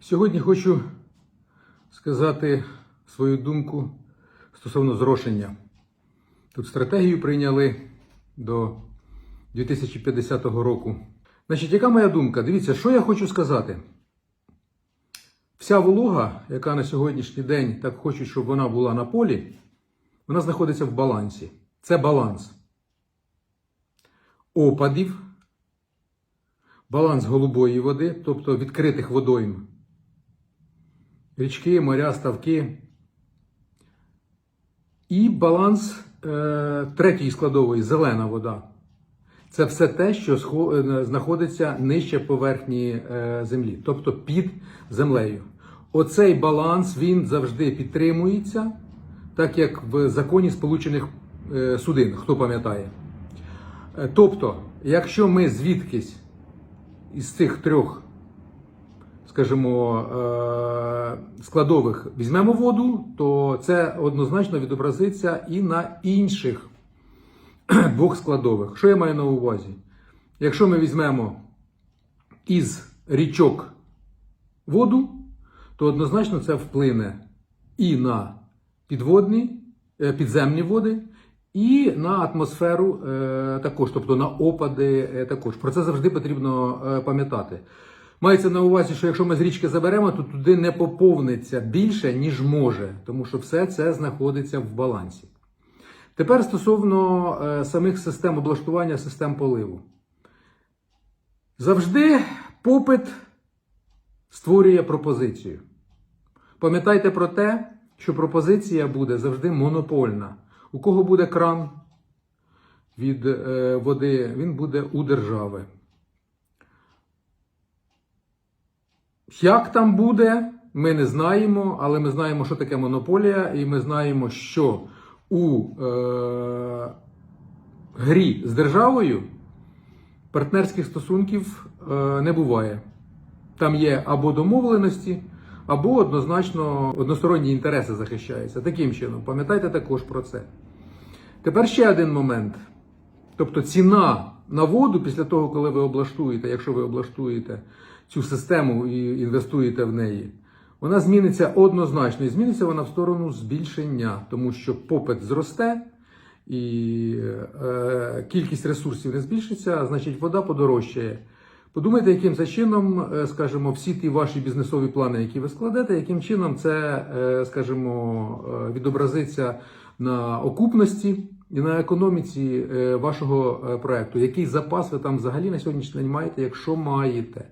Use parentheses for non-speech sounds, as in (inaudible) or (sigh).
Сьогодні хочу сказати свою думку стосовно зрошення. Тут стратегію прийняли до 2050 року. Значить, яка моя думка? Дивіться, що я хочу сказати. Вся волога, яка на сьогоднішній день так хочуть, щоб вона була на полі, вона знаходиться в балансі. Це баланс опадів, баланс голубої води, тобто відкритих водойм, річки, моря, ставки, і баланс е, третьої складової зелена вода. Це все те, що е, знаходиться нижче поверхні е, землі, тобто під землею. Оцей баланс він завжди підтримується, так як в законі Сполучених е, Судин, хто пам'ятає. Е, Тобто, якщо ми звідкись із цих трьох, скажімо, е, складових візьмемо воду, то це однозначно відобразиться і на інших (clears throat) двох складових. Що я маю на увазі? Якщо ми візьмемо із річок воду, то однозначно це вплине і на підводні, е, підземні води, і на атмосферу е, також, тобто на опади е, також. Про це завжди потрібно пам'ятати. Мається на увазі, що якщо ми з річки заберемо, то туди не поповниться більше, ніж може, тому що все це знаходиться в балансі. Тепер стосовно е, самих систем облаштування систем поливу. Завжди попит створює пропозицію. Пам'ятайте про те, що пропозиція буде завжди монопольна. У кого буде кран від е, води, він буде у держави. Як там буде, ми не знаємо, але ми знаємо, що таке монополія, і ми знаємо, що у е, грі з державою партнерських стосунків е, не буває. Там є або домовленості, або однозначно односторонні інтереси захищаються. Таким чином, пам'ятайте також про це. Тепер ще один момент. Тобто ціна на воду після того, коли ви облаштуєте, якщо ви облаштуєте цю систему і інвестуєте в неї, вона зміниться однозначно і зміниться вона в сторону збільшення, тому що попит зросте і е, кількість ресурсів не збільшиться, а значить вода подорожчає. Подумайте, яким це чином, е, скажімо, всі ті ваші бізнесові плани, які ви складете, яким чином це, е, скажімо, е, відобразиться на окупності і на економіці вашого проекту. Який запас ви там взагалі на сьогоднішній день маєте, якщо маєте?